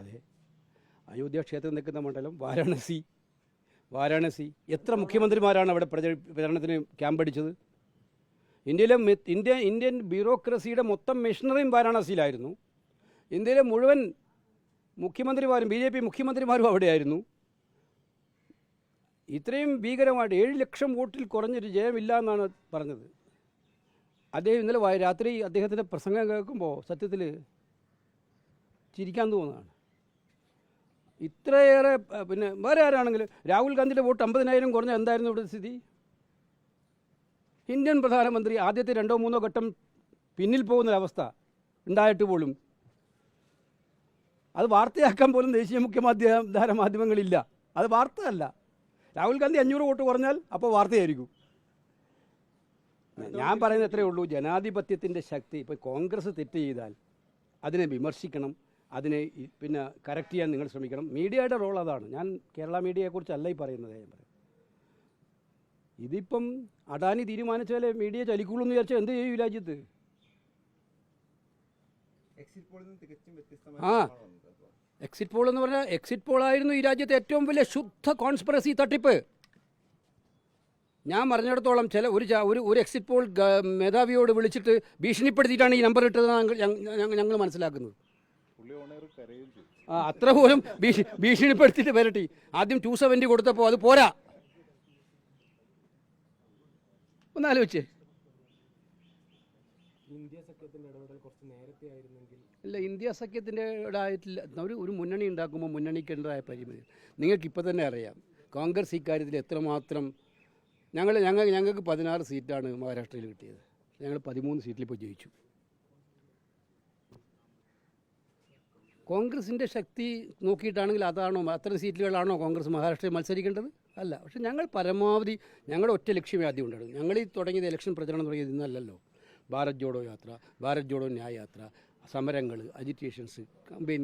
അതെ. അയോധ്യ ക്ഷേത്രം നിൽക്കുന്ന മണ്ഡലം വാരാണസി. വാരാണസി. എത്ര മുഖ്യമന്ത്രിമാരാണ് അവിടെ പ്രച പ്രചരണത്തിന് ക്യാമ്പടിച്ചത് ഇന്ത്യയിലെ ഇന്ത്യ ഇന്ത്യൻ ബ്യൂറോക്രസിയുടെ മൊത്തം മെഷീനറിയും വാരാണസിയിലായിരുന്നു. ഇന്ത്യയിലെ മുഴുവൻ മുഖ്യമന്ത്രിമാരും ബി ജെ പി മുഖ്യമന്ത്രിമാരും അവിടെയായിരുന്നു. ഇത്രയും ഭീകരമായിട്ട് ഏഴ് ലക്ഷം വോട്ടിൽ കുറഞ്ഞൊരു ജയമില്ല എന്നാണ് പറഞ്ഞത്. അദ്ദേഹം ഇന്നലെ രാത്രി അദ്ദേഹത്തിന്റെ പ്രസംഗം കേൾക്കുമ്പോൾ സത്യത്തിൽ ചിരിക്കാൻ തോന്നുന്നതാണ് ഇത്രയേറെ പിന്നെ വേറെ ആരാണെങ്കിലും രാഹുൽ ഗാന്ധിയുടെ വോട്ട് അമ്പതിനായിരം കുറഞ്ഞ എന്തായിരുന്നു ഇവിടെ സ്ഥിതി? ഇന്ത്യൻ പ്രധാനമന്ത്രി ആദ്യത്തെ രണ്ടോ മൂന്നോ ഘട്ടം പിന്നിൽ പോകുന്നൊരവസ്ഥ ഉണ്ടായിട്ട് പോലും. അത് വാർത്തയാക്കാൻ പോലും ദേശീയ മുഖ്യമാധ്യമ മാധ്യമങ്ങളില്ല അത് വാർത്തയല്ല. രാഹുൽ ഗാന്ധി അഞ്ഞൂറ് വോട്ട് കുറഞ്ഞാൽ അപ്പോൾ വാർത്തയായിരിക്കും. ഞാൻ പറയുന്നത് എത്രയേ ഉള്ളൂ ജനാധിപത്യത്തിന്റെ ശക്തി ഇപ്പോൾ കോൺഗ്രസ് തെറ്റ് ചെയ്താൽ അതിനെ വിമർശിക്കണം അതിനെ പിന്നെ കറക്റ്റ് ചെയ്യാൻ നിങ്ങൾ ശ്രമിക്കണം. മീഡിയയുടെ റോൾ അതാണ്. ഞാൻ കേരള മീഡിയയെക്കുറിച്ചല്ല ഈ പറയുന്നത് ഞാൻ പറയും. ഇതിപ്പം അഡാനി തീരുമാനിച്ചാലേ മീഡിയ ചലിക്കുള്ളൂ എന്ന് വിചാരിച്ചാൽ എന്ത് ചെയ്യും ഈ രാജ്യത്ത്? ആ. എക്സിറ്റ് പോൾ എന്ന് പറഞ്ഞാൽ എക്സിറ്റ് പോൾ ആയിരുന്നു ഈ രാജ്യത്തെ ഏറ്റവും വലിയ ശുദ്ധ കോൺസ്പിറസി തട്ടിപ്പ്. ഞാൻ പറഞ്ഞിടത്തോളം ചില ഒരു ഒരു ഒരു എക്സിറ്റ് പോൾ മേധാവിയോട് വിളിച്ചിട്ട് ഭീഷണിപ്പെടുത്തിയിട്ടാണ് ഈ നമ്പർ ഇട്ടത് ഞങ്ങൾ മനസ്സിലാക്കുന്നത്. ആ അത്ര പോലും ഭീഷ ഭീഷണിപ്പെടുത്തിയിട്ട് വരട്ടി. ആദ്യം ടു സെവന്റി കൊടുത്തപ്പോൾ അത് പോരാ. ഒന്ന് ആലോചിച്ചേ. ഇന്ത്യ സഖ്യത്തിന്റെ ഇടപെടൽ കുറച്ച് നേരത്തെ ആയിരുന്നെങ്കിൽ ഇല്ല ഇന്ത്യ സഖ്യത്തിന്റെ ഇടായിട്ടില്ല. ഒരു ഒരു മുന്നണി ഉണ്ടാക്കുമ്പോൾ മുന്നണിക്കേണ്ടതായ പരിമിതി? നിങ്ങൾക്ക് ഇപ്പോൾ തന്നെ അറിയാം. കോൺഗ്രസ് ഇക്കാര്യത്തിൽ എത്രമാത്രം ഞങ്ങൾ ഞങ്ങൾ ഞങ്ങൾക്ക് പതിനാറ് സീറ്റാണ് മഹാരാഷ്ട്രയിൽ കിട്ടിയത്. ഞങ്ങൾ പതിമൂന്ന് സീറ്റിൽ ഇപ്പോൾ ജയിച്ചു. കോൺഗ്രസിന്റെ ശക്തി നോക്കിയിട്ടാണെങ്കിൽ അതാണോ അത്ര സീറ്റുകളാണോ കോൺഗ്രസ് മഹാരാഷ്ട്രയിൽ മത്സരിക്കേണ്ടത്? അല്ല. പക്ഷേ ഞങ്ങൾ പരമാവധി ഞങ്ങളുടെ ഒറ്റ ലക്ഷ്യമേ ആദ്യം ഉണ്ടായിരുന്നു ഞങ്ങൾ ഈ തുടങ്ങിയത് ഇലക്ഷൻ പ്രചരണം തുടങ്ങിയത് ഇന്നല്ലല്ലോ. ഭാരത് ജോഡോ യാത്ര ഭാരത് ജോഡോ ന്യായ യാത്ര സമരങ്ങൾ അജിറ്റേഷൻസ് കമ്പയിൻ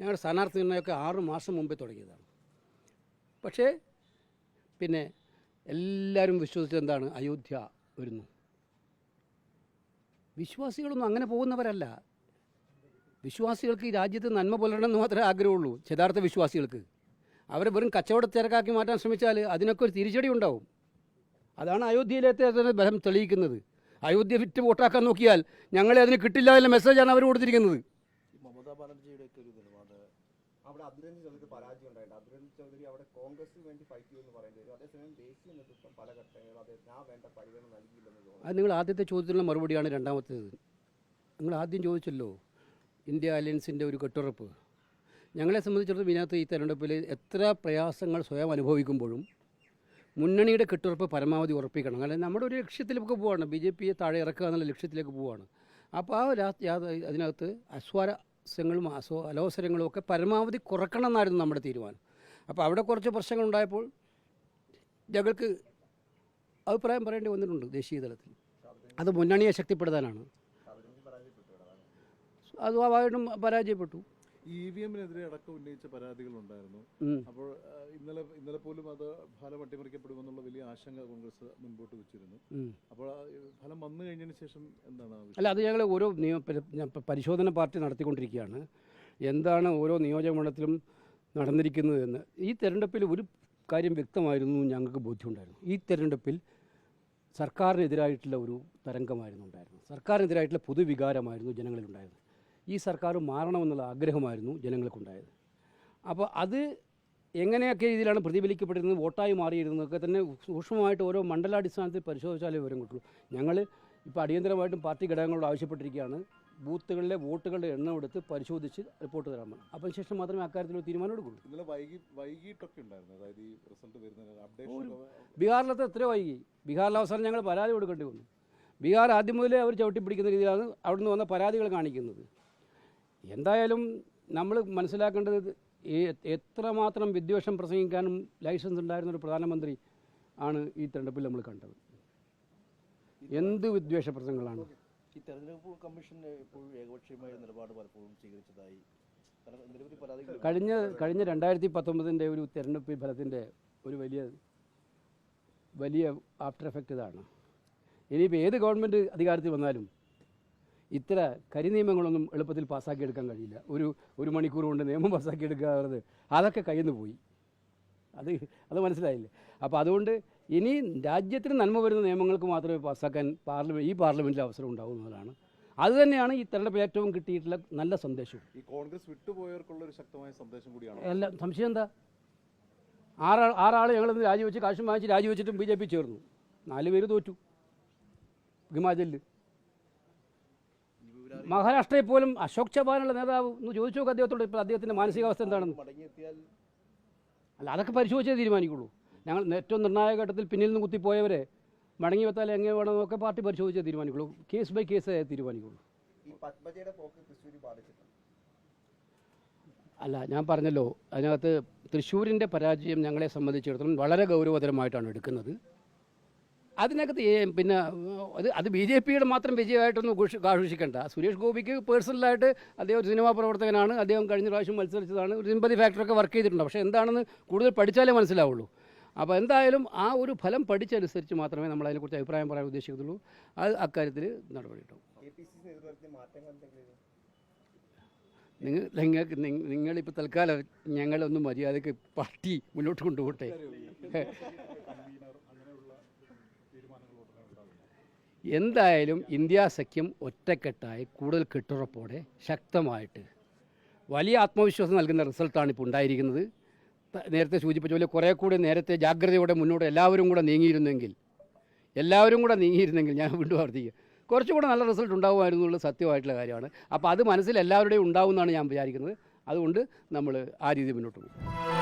ഞങ്ങളുടെ സ്ഥാനാർത്ഥി നിർണയമൊക്കെ ആറ് മാസം മുമ്പേ തുടങ്ങിയതാണ്. പക്ഷേ പിന്നെ എല്ലാവരും വിശ്വസിച്ചത് എന്താണ്? അയോധ്യ വരുന്നു. വിശ്വാസികളൊന്നും അങ്ങനെ പോകുന്നവരല്ല. വിശ്വാസികൾക്ക് ഈ രാജ്യത്ത് നന്മ പുലരണം എന്ന് മാത്രമേ ആഗ്രഹമുള്ളൂ യഥാർത്ഥ വിശ്വാസികൾക്ക്. അവരെ വെറും കച്ചവട തിരക്കാക്കി മാറ്റാൻ ശ്രമിച്ചാൽ അതിനൊക്കെ ഒരു തിരിച്ചടി ഉണ്ടാവും. അതാണ് അയോധ്യയിലത്തെ ബലം തെളിയിക്കുന്നത്. അയോധ്യ വിറ്റ് വോട്ടാക്കാൻ നോക്കിയാൽ ഞങ്ങളെ അതിന് കിട്ടില്ല എന്ന മെസ്സേജാണ് അവർ കൊടുത്തിരിക്കുന്നത്. മമതാ ബാനർജിയുടെ ഒക്കെ ഒരു നിലപാട് അവിടെ അധുരഞ്ജ് ചൗധരി പരാജയം ഉണ്ടായിട്ടുണ്ട്. അധുരഞ്ജ് ചൗധരി അവിടെ കോൺഗ്രസിന് വേണ്ടി ഫൈറ്റ് ചെയ്യുമെന്ന് പറയേണ്ടി വരും അതേസമയം ദേശീയ നേതൃത്വം പല അദ്ദേഹത്തിന് വേണ്ട പരിഗണന നൽകിയില്ലെന്ന് തോന്നുന്നു. അത് നിങ്ങൾ ആദ്യത്തെ ചോദ്യത്തിനുള്ള മറുപടിയാണ് രണ്ടാമത്തേത്. നിങ്ങൾ ആദ്യം ചോദിച്ചല്ലോ ഇന്ത്യ അലയൻസിന്റെ ഒരു കെട്ടുറപ്പ്. ഞങ്ങളെ സംബന്ധിച്ചിടത്തോളം ഇതിനകത്ത് ഈ തെരഞ്ഞെടുപ്പിൽ എത്ര പ്രയാസങ്ങൾ സ്വയം അനുഭവിക്കുമ്പോഴും മുന്നണിയുടെ കെട്ടുറപ്പ് പരമാവധി ഉറപ്പിക്കണം. അല്ലെങ്കിൽ നമ്മുടെ ഒരു ലക്ഷ്യത്തിലേക്ക് പോവുകയാണ് ബി ജെ പിയെ താഴെ ഇറക്കുക എന്നുള്ള ലക്ഷ്യത്തിലേക്ക് പോവുകയാണ് അപ്പോൾ ആ അതിനകത്ത് അസ്വാരസ്യങ്ങളും അസോ അലോസരങ്ങളും ഒക്കെ പരമാവധി കുറക്കണം എന്നായിരുന്നു നമ്മുടെ തീരുമാനം. അപ്പോൾ അവിടെ കുറച്ച് പ്രശ്നങ്ങളുണ്ടായപ്പോൾ ഞങ്ങൾക്ക് അഭിപ്രായം പറയേണ്ടി വന്നിട്ടുണ്ട് ദേശീയ തലത്തിൽ. അത് മുന്നണിയെ ശക്തിപ്പെടുത്താനാണ്. അത് സ്വാഭാവികമായിട്ടും പരാജയപ്പെട്ടു. ഇ വി എമ്മിനെതിരെ അടക്കം ഉന്നയിച്ച പരാതികളുണ്ടായിരുന്നു. ഉം. അപ്പോൾ ഇന്നലെ ഇന്നലെ പോലും അത് ഫലം അട്ടിമറിക്കപ്പെടുമെന്നുള്ള വലിയ ആശങ്ക കോൺഗ്രസ് മുൻപോട്ട് വെച്ചിരുന്നു. അപ്പോൾ ഫലം വന്നു കഴിഞ്ഞതിന് ശേഷം എന്താണ് അല്ല അത് ഞങ്ങൾ ഓരോ പരിശോധന പാർട്ടി നടത്തിക്കൊണ്ടിരിക്കുകയാണ്. എന്താണ് ഓരോ നിയോജക മണ്ഡലത്തിലും നടന്നിരിക്കുന്നത് എന്ന്. ഈ തെരഞ്ഞെടുപ്പിൽ ഒരു കാര്യം വ്യക്തമായിരുന്നു ഞങ്ങൾക്ക് ബോധ്യമുണ്ടായിരുന്നു. ഈ തെരഞ്ഞെടുപ്പിൽ സർക്കാരിനെതിരായിട്ടുള്ള ഒരു തരംഗമായിരുന്നു ഉണ്ടായിരുന്നത് സർക്കാരിനെതിരായിട്ടുള്ള പൊതുവികാരമായിരുന്നു ജനങ്ങളിലുണ്ടായിരുന്നത്. ഈ സർക്കാർ മാറണമെന്നുള്ള ആഗ്രഹമായിരുന്നു ജനങ്ങൾക്കുണ്ടായത്. അപ്പോൾ അത് എങ്ങനെയൊക്കെ രീതിയിലാണ് പ്രതിഫലിക്കപ്പെട്ടിരുന്നത് വോട്ടായി മാറിയിരുന്നതൊക്കെ തന്നെ സൂക്ഷ്മമായിട്ട് ഓരോ മണ്ഡലാടിസ്ഥാനത്തിൽ പരിശോധിച്ചാലേ വിവരം കിട്ടുള്ളൂ. ഞങ്ങൾ ഇപ്പോൾ അടിയന്തരമായിട്ടും പാർട്ടി ഘടകങ്ങളോട് ആവശ്യപ്പെട്ടിരിക്കുകയാണ്. ബൂത്തുകളിലെ വോട്ടുകളുടെ എണ്ണം എടുത്ത് പരിശോധിച്ച് റിപ്പോർട്ട് തരാൻ പറ്റും അപ്പം ശേഷം മാത്രമേ അക്കാര്യത്തിൽ തീരുമാനം എടുക്കുള്ളൂ ഇന്നലെ വൈകി വൈകിട്ടൊക്കെ ഉണ്ടായിരുന്നു. അതായത് ഈ റിസൾട്ട് വരുന്നതിന് അപ്ഡേഷൻ ബീഹാറിലത്തെ എത്ര വൈകി. ബീഹാറിലെ അവസാനം ഞങ്ങൾ പരാതി കൊടുക്കേണ്ടി വന്നു. ബീഹാർ ആദ്യം മുതലേ അവർ ചവിട്ടിപ്പിടിക്കുന്ന രീതിയിലാണ് അവിടുന്ന് വന്ന പരാതികൾ കാണിക്കുന്നത്. എന്തായാലും നമ്മൾ മനസ്സിലാക്കേണ്ടത് ഈ എത്രമാത്രം വിദ്വേഷം പ്രസംഗിക്കാനും ലൈസൻസ് ഉണ്ടായിരുന്ന ഒരു പ്രധാനമന്ത്രി ആണ് ഈ തെരഞ്ഞെടുപ്പിൽ നമ്മൾ കണ്ടത്. എന്ത് വിദ്വേഷ പ്രസംഗങ്ങളാണ്? ഈ തെരഞ്ഞെടുപ്പ് കമ്മീഷൻ എപ്പോഴും ഏകപക്ഷീയമായ നിലപാട് പലപ്പോഴും സ്വീകരിച്ചതായി കഴിഞ്ഞ കഴിഞ്ഞ രണ്ടായിരത്തി പത്തൊമ്പതിന്റെ ഒരു തെരഞ്ഞെടുപ്പ് ഫലത്തിന്റെ ഒരു വലിയ വലിയ ആഫ്റ്റർ എഫക്റ്റ് ഇതാണ്. ഇനിയിപ്പോൾ ഏത് ഗവൺമെന്റ് അധികാരത്തിൽ വന്നാലും ഇത്ര കരി നിയമങ്ങളൊന്നും എളുപ്പത്തിൽ പാസ്സാക്കിയെടുക്കാൻ കഴിയില്ല. ഒരു ഒരു മണിക്കൂർ കൊണ്ട് നിയമം പാസ്സാക്കിയെടുക്കുക എന്നുള്ളത് അതൊക്കെ കയ്യിൽ നിന്ന് പോയി. അത് അത് മനസ്സിലായില്ലേ? അപ്പോൾ അതുകൊണ്ട് ഇനി രാജ്യത്തിന് നന്മ വരുന്ന നിയമങ്ങൾക്ക് മാത്രമേ പാസ്സാക്കാൻ പാർലമെന്റ് ഈ പാർലമെന്റിൽ അവസരം ഉണ്ടാകുന്നതാണ് അതുതന്നെയാണ് ഈ തെരഞ്ഞെടുപ്പ് ഏറ്റവും കിട്ടിയിട്ടുള്ള നല്ല സന്ദേശവും. ഈ കോൺഗ്രസ് വിട്ടുപോയവർക്കുള്ള ഒരു ശക്തമായ സന്ദേശം കൂടിയാണ്? അല്ല സംശയം എന്താ? ആറാൾ ആറാൾ ഞങ്ങളിന്ന് രാജിവെച്ച് കാശും വാങ്ങിച്ച് രാജിവെച്ചിട്ടും ബി ജെ പി ചേർന്നു. നാല് പേര് തോറ്റു. ഹിമാചലിൽ മഹാരാഷ്ട്രയിൽ പോലും അശോക് ചവാനുള്ള നേതാവ് എന്ന് ചോദിച്ചു നോക്കുക അദ്ദേഹത്തോട് ഇപ്പോൾ അദ്ദേഹത്തിന്റെ മാനസികാവസ്ഥ എന്താണെന്ന്. അല്ല അതൊക്കെ പരിശോധിച്ചേ തീരുമാനിക്കുള്ളൂ. ഞങ്ങൾ ഏറ്റവും നിർണായക ഘട്ടത്തിൽ പിന്നിൽ നിന്ന് കുത്തിപ്പോയവരെ മടങ്ങി വെത്താൽ എങ്ങനെ വേണമെന്നൊക്കെ പാർട്ടി പരിശോധിച്ചേ തീരുമാനിക്കുള്ളൂ. കേസ് ബൈ കേസ് തീരുമാനിക്കുള്ളൂ. അല്ല ഞാൻ പറഞ്ഞല്ലോ അതിനകത്ത് തൃശ്ശൂരിന്റെ പരാജയം ഞങ്ങളെ സംബന്ധിച്ചിടത്തോളം വളരെ ഗൗരവതരമായിട്ടാണ് എടുക്കുന്നത്. അതിനകത്ത് പിന്നെ അത് അത് ബി ജെ പിയുടെ മാത്രം വിജയമായിട്ടൊന്നും ഘോഷി- ആഘോഷിക്കണ്ട സുരേഷ് ഗോപിക്ക് പേഴ്സണലായിട്ട് അദ്ദേഹം ഒരു സിനിമാ പ്രവർത്തകനാണ്. അദ്ദേഹം കഴിഞ്ഞ പ്രാവശ്യം മത്സരിച്ചതാണ്. ഒരു സിമ്പതി ഫാക്ടറൊക്കെ വർക്ക് ചെയ്തിട്ടുണ്ട്. പക്ഷേ എന്താണെന്ന് കൂടുതൽ പഠിച്ചാലേ മനസ്സിലാവുള്ളൂ. അപ്പോൾ എന്തായാലും ആ ഒരു ഫലം പഠിച്ചനുസരിച്ച് മാത്രമേ നമ്മൾ അതിനെക്കുറിച്ച് അഭിപ്രായം പറയാൻ ഉദ്ദേശിക്കുന്നുള്ളൂ അത് അക്കാര്യത്തിൽ നടപടിയിട്ടു നിങ്ങൾ നിങ്ങൾക്ക് നിങ്ങ- നിങ്ങളിപ്പോൾ തൽക്കാലം ഞങ്ങളൊന്നും മര്യാദയ്ക്ക് പാർട്ടി മുന്നോട്ട് കൊണ്ടുപോട്ടെ എന്തായാലും ഇന്ത്യ സഖ്യം ഒറ്റക്കെട്ടായി കൂടുതൽ കെട്ടുറപ്പോടെ ശക്തമായിട്ട് വലിയ ആത്മവിശ്വാസം നൽകുന്ന റിസൾട്ടാണ് ഇപ്പോൾ ഉണ്ടായിരിക്കുന്നത്. നേരത്തെ സൂചിപ്പിച്ച പോലെ കുറേ കൂടി നേരത്തെ ജാഗ്രതയോടെ മുന്നോട്ട് എല്ലാവരും കൂടെ നീങ്ങിയിരുന്നെങ്കിൽ എല്ലാവരും കൂടെ നീങ്ങിയിരുന്നെങ്കിൽ ഞാൻ വീണ്ടും ആവർത്തിക്കുക കുറച്ചുകൂടെ നല്ല റിസൾട്ട് ഉണ്ടാകുമായിരുന്നു എന്നുള്ള സത്യമായിട്ടുള്ള കാര്യമാണ്. അപ്പോൾ അത് മനസ്സിൽ എല്ലാവരുടെയും ഉണ്ടാവും എന്നാണ് ഞാൻ വിചാരിക്കുന്നത്. അതുകൊണ്ട് നമ്മൾ ആ രീതിയിൽ മുന്നോട്ട് പോകും.